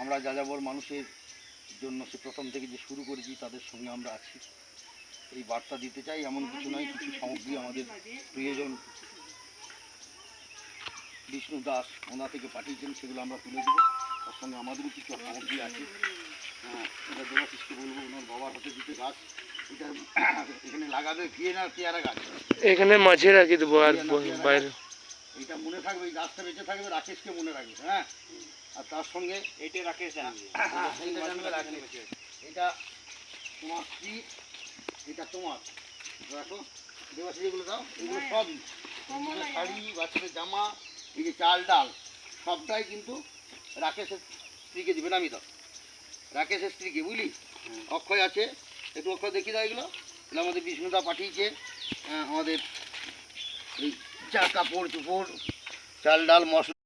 আমরা যাযাবর মানুষের জন্য সে প্রথম থেকে যে শুরু করেছি তাদের সঙ্গে আমরা আছি। এই বার্তা দিতে চাই এমন কিছু নয় কিছু সামগ্রী আমাদের প্রিয়জন বিষ্ণু দাস ওনা থেকে পাঠিয়েছেন সেগুলো আমরা তুলে দেবো। তার সঙ্গে আমাদেরও কিছু সামগ্রী আছে। হ্যাঁ এটা দেবাশিসকে বলব? ওনার বাবার হাতে দিতে গাছ। এটা এখানে লাগাবে বিয়ে না পেয়ারা গাছ? এখানে মাঝে রাখি দেবো আর বাইরে। এটা মনে থাকবে এই গাছটা বেঁচে থাকবে রাকেশকে মনে রাখবে হ্যাঁ। আর তার সঙ্গে এইটা রাকেশ জানবে এইটা এটা তোমার স্ত্রী এটা তোমার। রাখো। দেবাশিস এগুলো দাও। এগুলো সব এগুলো শাড়ি বাচ্চাদের জামা এই যে চাল ডাল সবটাই কিন্তু রাকেশের স্ত্রীকে দিবেন আমি দাও। রাকেশের স্ত্রীকে বুঝলি? অক্ষয় আছে। একটু অক্ষয় দেখিয়ে দাও এগুলো। এগুলো আমাদের বিষ্ণুদা পাঠিয়েছে। আমাদের এই চা কাপড় চুপড় চাল ডাল মশলা